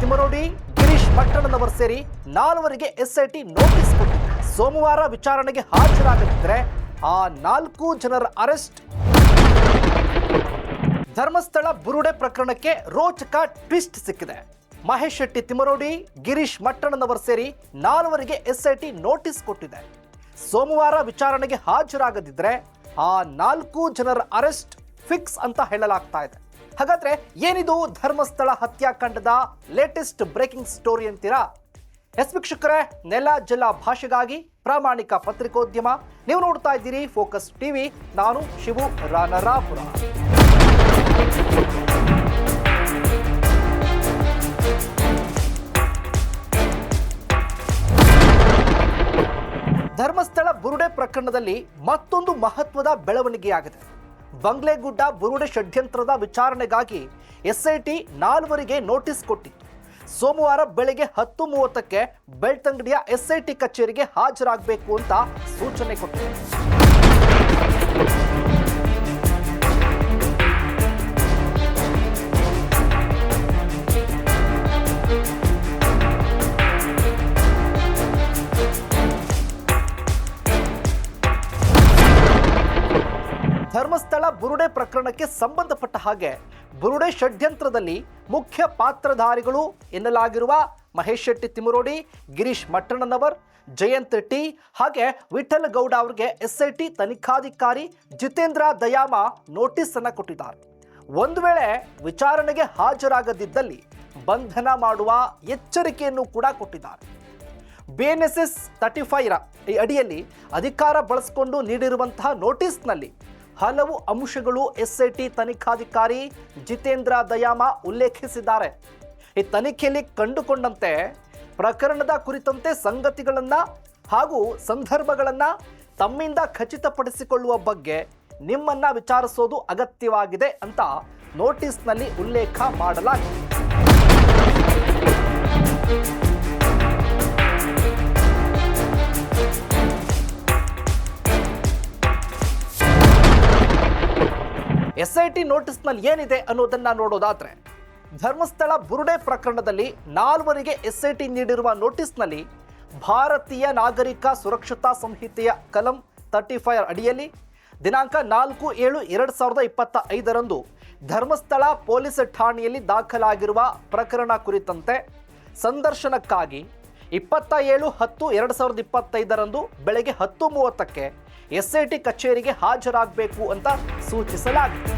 ತಿಮ್ಮರೋಡಿ ಗಿರೀಶ್ ಪಟ್ಟಣದವರು ಸೇರಿ ನಾಲ್ವರಿಗೆ SIT notice ಕೊಟ್ಟಿದೆ ಸೋಮವಾರ ವಿಚಾರಣೆಗೆ ಹಾಜರಾಗದಿದ್ದರೆ ಆ ನಾಲ್ಕು ಜನರ ಅರೆಸ್ಟ್. ಧರ್ಮಸ್ಥಳ ಬುರುಡೆ ಪ್ರಕರಣಕ್ಕೆ ರೋಚಕ ಟ್ವಿಸ್ಟ್ ಸಿಕ್ಕಿದೆ. ಮಹೇಶ್ ಶೆಟ್ಟಿ ತಿಮ್ಮರೋಡಿ ಗಿರೀಶ್ ಮಟ್ಟಣ್ಣನವರು ಸೇರಿ ನಾಲ್ವರಿಗೆ ಎಸ್ಐಟಿ ನೋಟಿಸ್ ಕೊಟ್ಟಿದೆ. ಸೋಮವಾರ ವಿಚಾರಣೆಗೆ ಹಾಜರಾಗದಿದ್ದರೆ ಆ ನಾಲ್ಕು ಜನರ ಅರೆಸ್ಟ್ ಫಿಕ್ಸ್ ಅಂತ ಹೇಳಲಾಗ್ತಾ ಇದೆ. ಹಾಗಾದ್ರೆ ಏನಿದು ಧರ್ಮಸ್ಥಳ ಹತ್ಯಾಕಾಂಡದ ಲೇಟೆಸ್ಟ್ ಬ್ರೇಕಿಂಗ್ ಸ್ಟೋರಿ ಅಂತೀರಾ? ಎಸ್ ವೀಕ್ಷಕರೇ, ನೆಲ ಜಲ ಭಾಷೆಗಾಗಿ ಪ್ರಾಮಾಣಿಕ ಪತ್ರಿಕೋದ್ಯಮ. ನೀವು ನೋಡ್ತಾ ಇದ್ದೀರಿ ಫೋಕಸ್ ಟಿವಿ ನಾನು ಶಿವು ರಾನರಾಪುರ. ಧರ್ಮಸ್ಥಳ ಬುರುಡೆ ಪ್ರಕರಣದಲ್ಲಿ ಮತ್ತೊಂದು ಮಹತ್ವದ ಬೆಳವಣಿಗೆಯಾಗಿದೆ. ಬಂಗ್ಲೆಗುಡ್ಡ ಬುರುಡೆ ಷಡ್ಯಂತ್ರದ ವಿಚಾರಣೆಗಾಗಿ ಎಸ್ಐಟಿ ನಾಲ್ವರಿಗೆ ನೋಟಿಸ್ ಕೊಟ್ಟಿತ್ತು. ಸೋಮವಾರ ಬೆಳಗ್ಗೆ ಹತ್ತು ಮೂವತ್ತಕ್ಕೆ ಬೆಳ್ತಂಗಡಿಯ ಎಸ್ಐಟಿ ಕಚೇರಿಗೆ ಹಾಜರಾಗಬೇಕು ಅಂತ ಸೂಚನೆ ಕೊಟ್ಟಿದೆ. ಧರ್ಮಸ್ಥಳ ಬುರುಡೆ ಪ್ರಕರಣಕ್ಕೆ ಸಂಬಂಧಪಟ್ಟ ಹಾಗೆ ಬುರುಡೆ ಷಡ್ಯಂತ್ರದಲ್ಲಿ ಮುಖ್ಯ ಪಾತ್ರಧಾರಿಗಳು ಎನ್ನಲಾಗಿರುವ ಮಹೇಶ್ ಶೆಟ್ಟಿ ತಿಮುರೋಡಿ ಗಿರೀಶ್ ಮಟ್ಟಣ್ಣನವರ್, ಜಯಂತ್ ಟಿ ಹಾಗೆ ವಿಠಲ್ ಗೌಡ ಅವರಿಗೆ ಎಸ್ಐಟಿ ತನಿಖಾಧಿಕಾರಿ ಜಿತೇಂದ್ರ ದಯಾಮ ನೋಟಿಸ್ ಅನ್ನು ಕೊಟ್ಟಿದ್ದಾರೆ. ಒಂದು ವೇಳೆ ವಿಚಾರಣೆಗೆ ಹಾಜರಾಗದಿದ್ದಲ್ಲಿ ಬಂಧನ ಮಾಡುವ ಎಚ್ಚರಿಕೆಯನ್ನು ಕೂಡ ಕೊಟ್ಟಿದ್ದಾರೆ. ಬಿಎನ್ಎಸ್ಎಸ್ ತರ್ಟಿ ಈ ಅಡಿಯಲ್ಲಿ ಅಧಿಕಾರ ಬಳಸಿಕೊಂಡು ನೀಡಿರುವಂತಹ ನೋಟಿಸ್ನಲ್ಲಿ ಹಲವು ಅಂಶಗಳು ಎಸ್ಐಟಿ ತನಿಖಾಧಿಕಾರಿ ಜಿತೇಂದ್ರ ದಯಾಮ ಉಲ್ಲೇಖಿಸಿದ್ದಾರೆ. ಈ ತನಿಖೆಯಲ್ಲಿ ಕಂಡುಕೊಂಡಂತೆ ಪ್ರಕರಣದ ಕುರಿತಂತೆ ಸಂಗತಿಗಳನ್ನು ಹಾಗೂ ಸಂದರ್ಭಗಳನ್ನು ತಮ್ಮಿಂದ ಖಚಿತಪಡಿಸಿಕೊಳ್ಳುವ ಬಗ್ಗೆ ನಿಮ್ಮನ್ನ ವಿಚಾರಿಸೋದು ಅಗತ್ಯವಾಗಿದೆ ಅಂತ ನೋಟಿಸ್ನಲ್ಲಿ ಉಲ್ಲೇಖ ಮಾಡಲಾಗಿದೆ. ಎಸ್ ಐ ಟಿ ನೋಟಿಸ್ನಲ್ಲಿ ಏನಿದೆ ಅನ್ನೋದನ್ನು ನೋಡೋದಾದ್ರೆ, ಧರ್ಮಸ್ಥಳ ಬುರುಡೆ ಪ್ರಕರಣದಲ್ಲಿ ನಾಲ್ವರಿಗೆ ಎಸ್ ಐ ಟಿ ನೀಡಿರುವ ನೋಟಿಸ್ನಲ್ಲಿ ಭಾರತೀಯ ನಾಗರಿಕ ಸುರಕ್ಷತಾ ಸಂಹಿತೆಯ ಕಲಂ ತರ್ಟಿ ಫೈವ್ ಅಡಿಯಲ್ಲಿ ದಿನಾಂಕ ನಾಲ್ಕು ಏಳು ಎರಡು ಸಾವಿರದ ಇಪ್ಪತ್ತ ಐದರಂದು ಧರ್ಮಸ್ಥಳ ಪೊಲೀಸ್ ಠಾಣೆಯಲ್ಲಿ ದಾಖಲಾಗಿರುವ ಪ್ರಕರಣ ಕುರಿತಂತೆ ಸಂದರ್ಶನಕ್ಕಾಗಿ ಇಪ್ಪತ್ತ ಏಳು ಹತ್ತು, ಎರಡು ಸಾವಿರದ ಇಪ್ಪತ್ತೈದರಂದು ಬೆಳಗ್ಗೆ ಹತ್ತು ಮೂವತ್ತಕ್ಕೆ ಎಸ್ ಐ ಟಿ ಕಚೇರಿಗೆ ಹಾಜರಾಗಬೇಕು ಅಂತ ಸೂಚಿಸಲಾಗಿದೆ.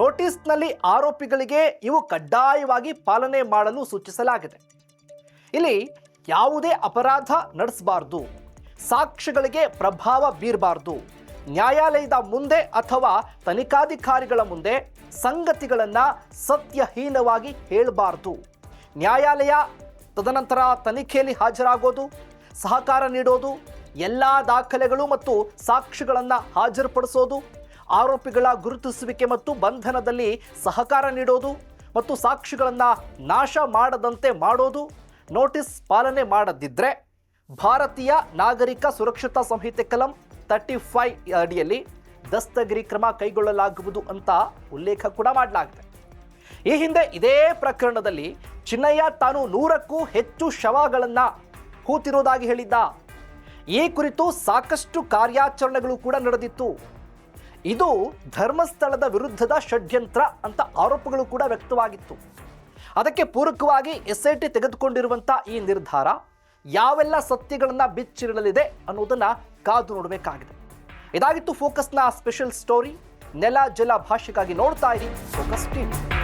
ನೋಟಿಸ್ನಲ್ಲಿ ಆರೋಪಿಗಳಿಗೆ ಇವು ಕಡ್ಡಾಯವಾಗಿ ಪಾಲನೆ ಮಾಡಲು ಸೂಚಿಸಲಾಗಿದೆ. ಇಲ್ಲಿ ಯಾವುದೇ ಅಪರಾಧ ನಡೆಸಬಾರ್ದು. ಸಾಕ್ಷ್ಯಗಳಿಗೆ ಪ್ರಭಾವ ಬೀರಬಾರ್ದು. ನ್ಯಾಯಾಲಯದ ಮುಂದೆ ಅಥವಾ ತನಿಖಾಧಿಕಾರಿಗಳ ಮುಂದೆ ಸಂಗತಿಗಳನ್ನು ಸತ್ಯಹೀನವಾಗಿ ಹೇಳಬಾರ್ದು. ನ್ಯಾಯಾಲಯ ತದನಂತರ ತನಿಖೆಯಲ್ಲಿ ಹಾಜರಾಗೋದು, ಸಹಕಾರ ನೀಡೋದು, ಎಲ್ಲ ದಾಖಲೆಗಳು ಮತ್ತು ಸಾಕ್ಷಿಗಳನ್ನು ಹಾಜರುಪಡಿಸೋದು, ಆರೋಪಿಗಳ ಗುರುತಿಸುವಿಕೆ ಮತ್ತು ಬಂಧನದಲ್ಲಿ ಸಹಕಾರ ನೀಡೋದು ಮತ್ತು ಸಾಕ್ಷಿಗಳನ್ನು ನಾಶ ಮಾಡದಂತೆ ಮಾಡೋದು, ನೋಟಿಸ್ ಪಾಲನೆ ಮಾಡದಿದ್ದರೆ ಭಾರತೀಯ ನಾಗರಿಕ ಸುರಕ್ಷತಾ ಸಂಹಿತೆ ಕಲಂ ತರ್ಟಿ ಫೈವ್ ಅಡಿಯಲ್ಲಿ ದಸ್ತಗಿರಿ ಕ್ರಮ ಕೈಗೊಳ್ಳಲಾಗುವುದು ಅಂತ ಉಲ್ಲೇಖ ಕೂಡ ಮಾಡಲಾಗಿದೆ. ಈ ಹಿಂದೆ ಇದೇ ಪ್ರಕರಣದಲ್ಲಿ ಚಿನ್ನಯ್ಯ ತಾನು ನೂರಕ್ಕೂ ಹೆಚ್ಚು ಶವಗಳನ್ನು ಕೂತಿರೋದಾಗಿ ಹೇಳಿದ್ದ. ಈ ಕುರಿತು ಸಾಕಷ್ಟು ಕಾರ್ಯಾಚರಣೆಗಳು ಕೂಡ ನಡೆದಿತ್ತು. ಇದು ಧರ್ಮಸ್ಥಳದ ವಿರುದ್ಧದ ಷಡ್ಯಂತ್ರ ಅಂತ ಆರೋಪಗಳು ಕೂಡ ವ್ಯಕ್ತವಾಗಿತ್ತು. ಅದಕ್ಕೆ ಪೂರಕವಾಗಿ ಎಸ್ ಐ ಟಿ ತೆಗೆದುಕೊಂಡಿರುವಂಥ ಈ ನಿರ್ಧಾರ ಯಾವೆಲ್ಲ ಸತ್ಯಗಳನ್ನು ಬಿಚ್ಚಿಡಲಿದೆ ಅನ್ನೋದನ್ನು ಕಾದು ನೋಡಬೇಕಾಗಿದೆ. ಇದಾಗಿತ್ತು ಫೋಕಸ್ನ ಸ್ಪೆಷಲ್ ಸ್ಟೋರಿ ನೆಲ, ಜಲ ಭಾಷೆಗಾಗಿ ನೋಡ್ತಾ ಇರಿ ಫೋಕಸ್ ಟಿವಿ